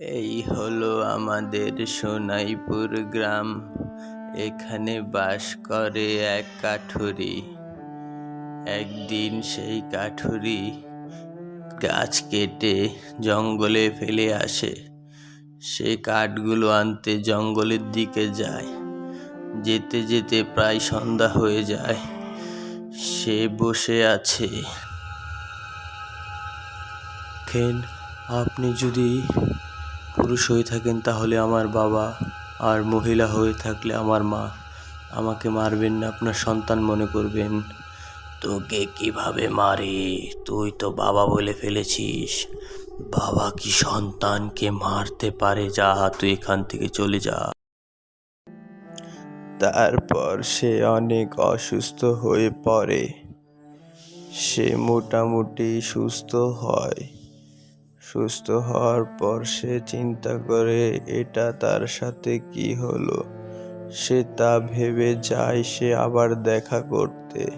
এই হলো আমাদের সোনাইপুর গ্রাম। এখানে বাস করে এক কাঠুরি। একদিন সেই কাঠুরি গাছ কেটে জঙ্গলে ফেলে আসে। সে কাঠগুলো আনতে জঙ্গলের দিকে যায়। যেতে যেতে প্রায় সন্ধ্যা হয়ে যায়। সে বসে আছে। আপনি যদি পুরুষ হয়ে থাকেন, তাহলে আমার বাবা আর মহিলা হয়ে থাকলে আমার মা। আমাকে মারবেন না, আপনার সন্তান মনে করবেন। তোকে কীভাবে মারে? তুই তো বাবা বলে ফেলেছিস। বাবা কি সন্তানকে মারতে পারে? যা, তুই এখান থেকে চলে যা। তারপর সে অনেক অসুস্থ হয়ে পড়ে। সে মোটামুটি সুস্থ হয়। সুস্থ হওয়ার পর সে চিন্তা করে, এটা তার সাথে কি হলো? সে তা ভেবে যায় সে আবার দেখা করতে।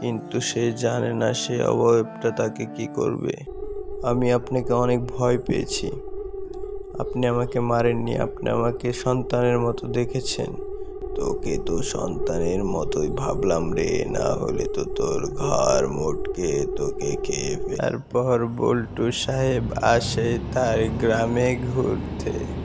কিন্তু সে জানে না সে অবয়বটা তাকে কি করবে। আমি আপনাকে অনেক ভয় পেয়েছি। আপনি আমাকে মারেননি। আপনি আমাকে সন্তানের মতো দেখেছেন। তোকে তো সন্তানের মতোই ভাবলাম রে, না হলে তো তোর ঘর মোটকে তোকে খেয়ে তারপর বল্টু সাহেব আসে তার গ্রামে ঘুরতে।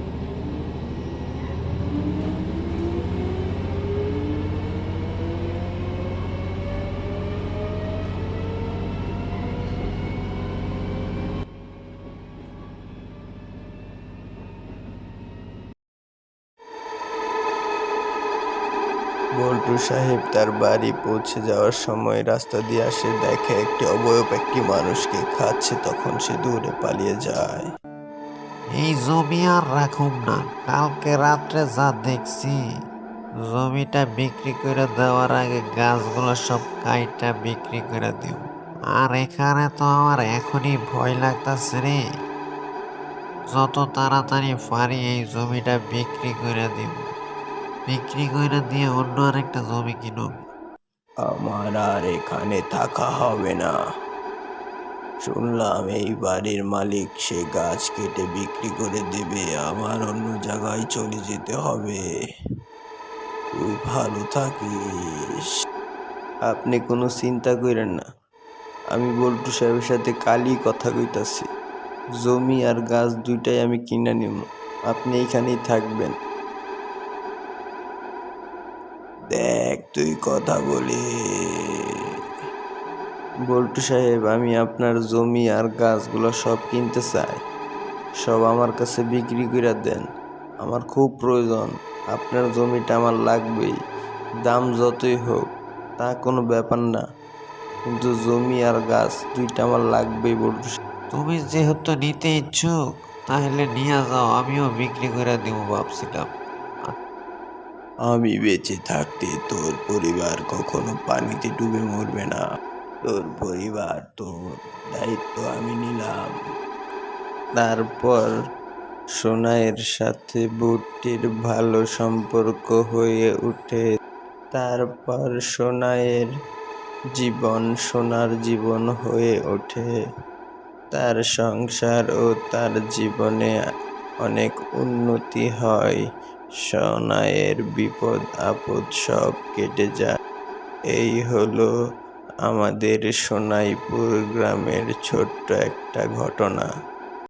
বল্টু সাহেব তার বাড়ি পৌঁছে যাওয়ার সময় রাস্তা দিয়ে আসে, দেখে একটি অবয়ব একটি মানুষকে খাচ্ছে, তখন সে দূরে পালিয়ে যায়। এই জমি আর রাখুম না, কালকে রাত্রে যা দেখছি, জমিটা বিক্রি করে দেওয়ার আগে গাছগুলো সব কাইটা বিক্রি করে দিব আর এখানে তো আমার এখনই ভয় লাগতাছে রে। যত তাড়াতাড়ি পারি এই জমিটা বিক্রি করে দিব বিক্রি করে দিয়ে অন্য আরেকটা জমি কিনুম আমার আর এখানে থাকা হবে না। শুনলাম এই বাড়ির মালিক সে গাছ কেটে বিক্রি করে দেবে আমার অন্য জায়গায় চলে যেতে হবে। তুই ভালো থাকিস। আপনি কোনো চিন্তা করেন না। আমি বল্টু সাহেবের সাথে কালই কথা কইতাছি। জমি আর গাছ দুইটাই আমি কিনে নিব আপনি এইখানেই থাকবেন। দেখ, তুই কথা বলে। বল্টু সাহেব, আমি আপনার জমি আর গাছগুলো সব কিনতে চাই। সব আমার কাছে বিক্রি করে দেন। আমার খুব প্রয়োজন। আপনার জমিটা আমার লাগবেই। দাম যতই হোক, তা কোনো ব্যাপার না। কিন্তু জমি আর গাছ দুইটা আমার লাগবেই, বল্টু। তুমি যেহেতু নিতে ইচ্ছুক, তাহলে নিয়ে যাও। আমিও বিক্রি করে দিব ভাবছিলাম। আমি বেঁচে থাকতে তোর পরিবার কখনো পানিতে ডুবে মরবে না। তোর পরিবার, তোর দায়িত্ব আমি নিলাম। তারপর সোনাইয়ের সাথে বুটটির ভালো সম্পর্ক হয়ে ওঠে তারপর সোনাইয়ের জীবন সোনার জীবন হয়ে ওঠে। তার সংসার ও তার জীবনে অনেক উন্নতি হয়। সোনাইয়ের বিপদ আপদ সব কেটে যায়। এই হলো আমাদের সোনাইপুর গ্রামের ছোট্ট একটা ঘটনা।